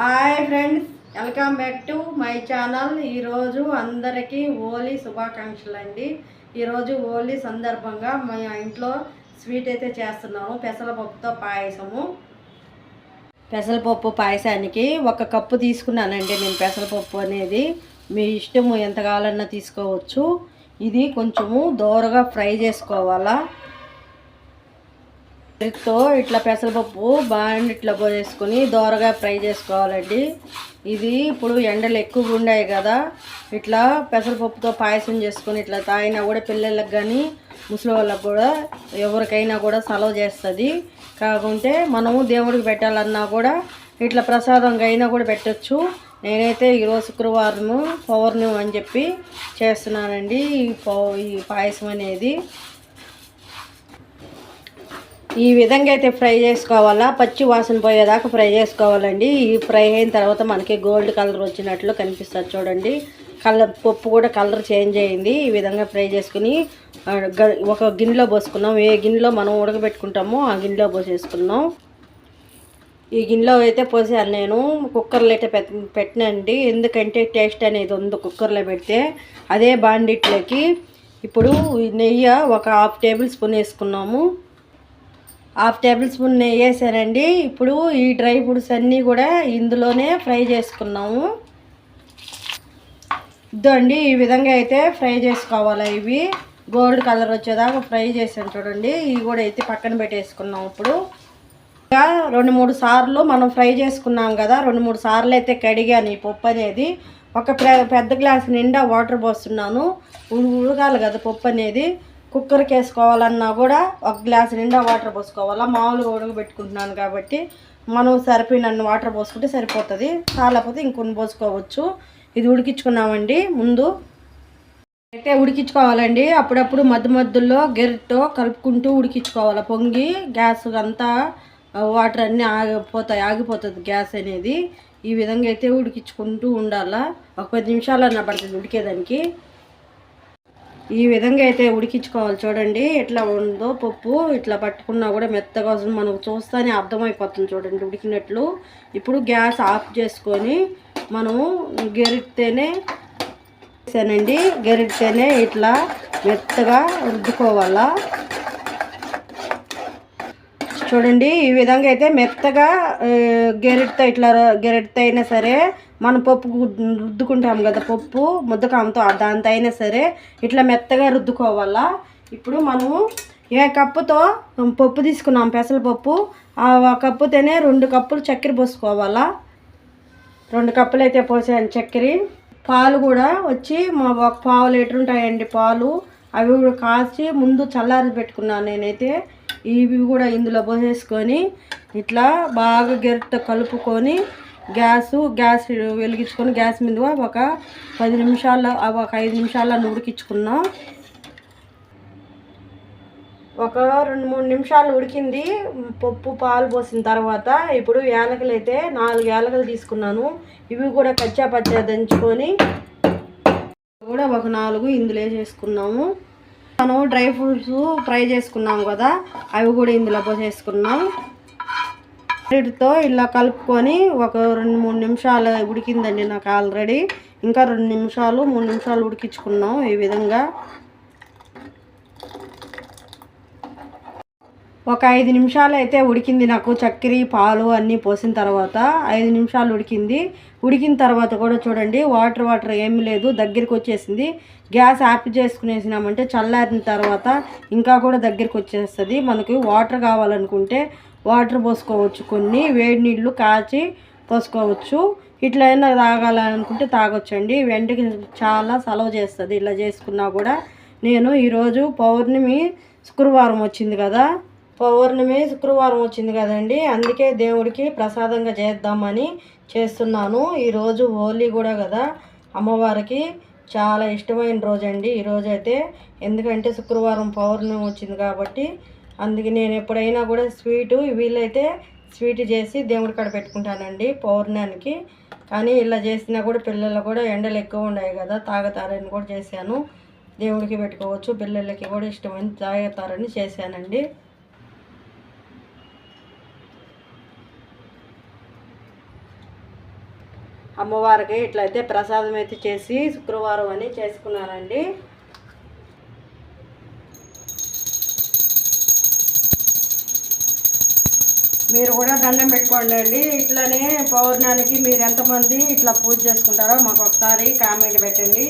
Hi friends welcome back to my channel. ఈరోజు అందరికీ హోలీ శుభాకాంక్షలు అండి ఈరోజు హోలీ సందర్భంగా మా ఇంట్లో స్వీట్ అయితే చేస్తున్నాము. పెసరపప్పుతో పాయసము. పెసరపప్పు పాయసానికి ఒక కప్పు తీసుకున్నానండి నేను పెసరపప్పు అనేది. మీ ఇష్టము ఎంత కావాలన్నా తీసుకోవచ్చు. ఇది కొంచెము దోరగా ఫ్రై చేసుకోవాలా. తో ఇట్లా పెసరపప్పు బాగా ఇట్లా పోసేసుకొని దోరగా ఫ్రై చేసుకోవాలండి. ఇది ఇప్పుడు ఎండలు ఎక్కువగా ఉన్నాయి కదా ఇట్లా పెసరపప్పుతో పాయసం చేసుకొని ఇట్లా తాగినా కూడా పిల్లలకు కానీ ముసలి వాళ్ళకు కూడా ఎవరికైనా కూడా సెలవు చేస్తుంది. కాకుంటే మనము దేవుడికి పెట్టాలన్నా కూడా ఇట్లా ప్రసాదంగా అయినా కూడా పెట్టచ్చు. నేనైతే ఈరోజు శుక్రవారము పౌర్ణమి అని చెప్పి చేస్తున్నానండి ఈ పౌ ఈ పాయసం అనేది. ఈ విధంగా అయితే ఫ్రై చేసుకోవాలా? పచ్చి వాసన పోయేదాకా ఫ్రై చేసుకోవాలండి. ఈ ఫ్రై అయిన తర్వాత మనకి గోల్డ్ కలర్ వచ్చినట్లు కనిపిస్తుంది చూడండి. కలర్ పప్పు కూడా కలర్ చేంజ్ అయింది. ఈ విధంగా ఫ్రై చేసుకుని గ- ఒక గిన్నెలో పోసుకున్నాం. ఏ గిన్నెలో మనం ఉడకబెట్టుకుంటామో ఆ గిన్నెలో పోసేసుకున్నాం. ఈ గిన్నెలో అయితే పోసాను నేను. కుక్కర్లో అయితే పెట్ పెట్టినండి. ఎందుకంటే టేస్ట్ అనేది ఉంది కుక్కర్లో పెడితే. అదే బాండిట్లోకి. ఇప్పుడు నెయ్యి ఒక హాఫ్ టేబుల్ స్పూన్ వేసుకున్నాము. హాఫ్ టేబుల్ స్పూన్ నెయ్యి వేసానండి. ఇప్పుడు ఈ డ్రై ఫ్రూట్స్ అన్నీ కూడా ఇందులోనే ఫ్రై చేసుకున్నాము. ఇదండి ఈ విధంగా అయితే ఫ్రై చేసుకోవాలి ఇవి. గోల్డ్ కలర్ వచ్చేదాకా ఫ్రై చేసాను చూడండి. ఇవి కూడా అయితే పక్కన పెట్టేసుకున్నాం ఇప్పుడు. ఇంకా రెండు మూడు సార్లు మనం ఫ్రై చేసుకున్నాం కదా రెండు మూడు సార్లు అయితే కడిగాను ఈ పప్పు అనేది. ఒక పెద్ద గ్లాస్ నిండా వాటర్ పోస్తున్నాను. ఉడు- ఉడకాలి కదా పప్పు అనేది. కుక్కర్కి వేసుకోవాలన్నా కూడా ఒక గ్లాస్ నిండా వాటర్ పోసుకోవాలా? మామూలుగా ఉడకబెట్టుకుంటున్నాను కాబట్టి మనం సరిపోయినన్ని వాటర్ పోసుకుంటే సరిపోతుంది. కాకపోతే ఇంకొన్ని పోసుకోవచ్చు. ఇది ఉడికించుకున్నామండి. ముందు అయితే ఉడికించుకోవాలండి. అప్పుడప్పుడు మధ్య మధ్యలో గెరిటతో కలుపుకుంటూ ఉడికించుకోవాలి? పొంగి గ్యాస్ అంతా వాటర్ అన్నీ ఆగిపోతాయి ఆగిపోతుంది గ్యాస్ అనేది. ఈ విధంగా అయితే ఉడికించుకుంటూ ఉండాలా? ఒక పది నిమిషాలు అన్న పడుతుంది ఉడికేదానికి. ఈ విధంగా అయితే ఉడికించుకోవాలి. చూడండి ఎట్లా ఉందో పప్పు ఇట్లా పట్టుకున్నా కూడా మెత్తగా వస్తుంది. మనకు చూస్తేనే అర్థమైపోతుంది చూడండి ఉడికినట్లు. ఇప్పుడు గ్యాస్ ఆఫ్ చేసుకొని మనము గెరిటితేనే వేసానండి గెరిడితేనే ఇట్లా మెత్తగా రుద్దుకోవాలా. చూడండి ఈ విధంగా అయితే మెత్తగా ఆ, గెరిటితో ఇట్లా ర- గెరిటితో అయినా సరే మనం పప్పు రుద్దుకుంటాం కదా పప్పు ముద్దకంతో దాంతో అయినా సరే ఇట్లా మెత్తగా రుద్దుకోవాలా. ఇప్పుడు మనము ఏ కప్పుతో పప్పు తీసుకున్నాం పెసరపప్పు ఆ కప్పుతోనే రెండు కప్పులు చక్కెర పోసుకోవాలా. రెండు కప్పులు అయితే పోసాను చక్కెర. పాలు కూడా వచ్చి మా ఒక పావు లీటర్ ఉంటాయండి పాలు. అవి కూడా కాచి ముందు చల్లారి పెట్టుకున్నాను నేనైతే. ఇవి కూడా ఇందులో పోసేసుకొని ఇట్లా బాగా గెరిట కలుపుకొని గ్యాసు గ్యాస్ వెలిగించుకొని గ్యాస్ మీద ఒక పది నిమిషాల ఒక ఐదు నిమిషాల ఉడికించుకున్నాం. ఒక రెండు మూడు నిమిషాలు ఉడికింది. పప్పు పాలు పోసిన తర్వాత ఇప్పుడు ఏలకలు అయితే నాలుగు ఏలకలు తీసుకున్నాను. ఇవి కూడా కచ్చా పచ్చా దంచుకొని కూడా ఒక నాలుగు ఇందులో వేసేసుకున్నాము. మనం డ్రై ఫ్రూట్స్ ఫ్రై చేసుకున్నాము కదా అవి కూడా ఇందులో పోసేసుకున్నాం. వీటితో ఇలా కలుపుకొని ఒక రెండు మూడు నిమిషాలు ఉడికిందండి నాకు ఆల్రెడీ. ఇంకా రెండు నిమిషాలు మూడు నిమిషాలు ఉడికించుకున్నాం ఈ విధంగా. ఒక ఐదు నిమిషాలు అయితే ఉడికింది నాకు చక్కెర పాలు అన్నీ పోసిన తర్వాత. ఐదు నిమిషాలు ఉడికింది. ఉడికిన తర్వాత కూడా చూడండి వాటర్ వాటర్ ఏమీ లేదు. దగ్గరికి వచ్చేసింది. గ్యాస్ ఆఫ్ చేసుకునేసినామంటే చల్లారిన తర్వాత ఇంకా కూడా దగ్గరికి వచ్చేస్తుంది. మనకి వాటర్ కావాలనుకుంటే వాటర్ పోసుకోవచ్చు కొన్ని వేడి నీళ్ళు కాచి పోసుకోవచ్చు. ఇట్లా అయినా తాగాలనుకుంటే తాగొచ్చండి. వెంటకి చాలా సెలవు చేస్తుంది ఇలా చేసుకున్నా కూడా. నేను ఈరోజు పౌర్ణమి శుక్రవారం వచ్చింది కదా. పౌర్ణమి శుక్రవారం వచ్చింది కదండి. అందుకే దేవుడికి ప్రసాదంగా చేద్దామని చేస్తున్నాను. ఈరోజు హోలీ కూడా కదా. అమ్మవారికి చాలా ఇష్టమైన రోజు అండి ఈరోజైతే. ఎందుకంటే శుక్రవారం పౌర్ణమి వచ్చింది కాబట్టి అందుకే నేను ఎప్పుడైనా కూడా స్వీటు వీలైతే స్వీట్ చేసి దేవుడి కాడ పెట్టుకుంటానండి పౌర్ణానికి. కానీ ఇలా చేసినా కూడా పిల్లలు కూడా ఎండలు ఎక్కువ ఉన్నాయి కదా తాగుతారని కూడా చేశాను. దేవుడికి పెట్టుకోవచ్చు పిల్లలకి కూడా ఇష్టమైన తాగుతారని చేశానండి. అమ్మవారికి ఇట్లయితే ప్రసాదం అయితే చేసి శుక్రవారం అని చేసుకున్నానండి మీరు కూడా దండం పెట్టుకోండి అండి. ఇట్లానే పౌర్ణానికి మీరు ఎంతమంది ఇట్లా పూజ చేసుకుంటారో మాకు ఒకసారి కామెంట్ పెట్టండి.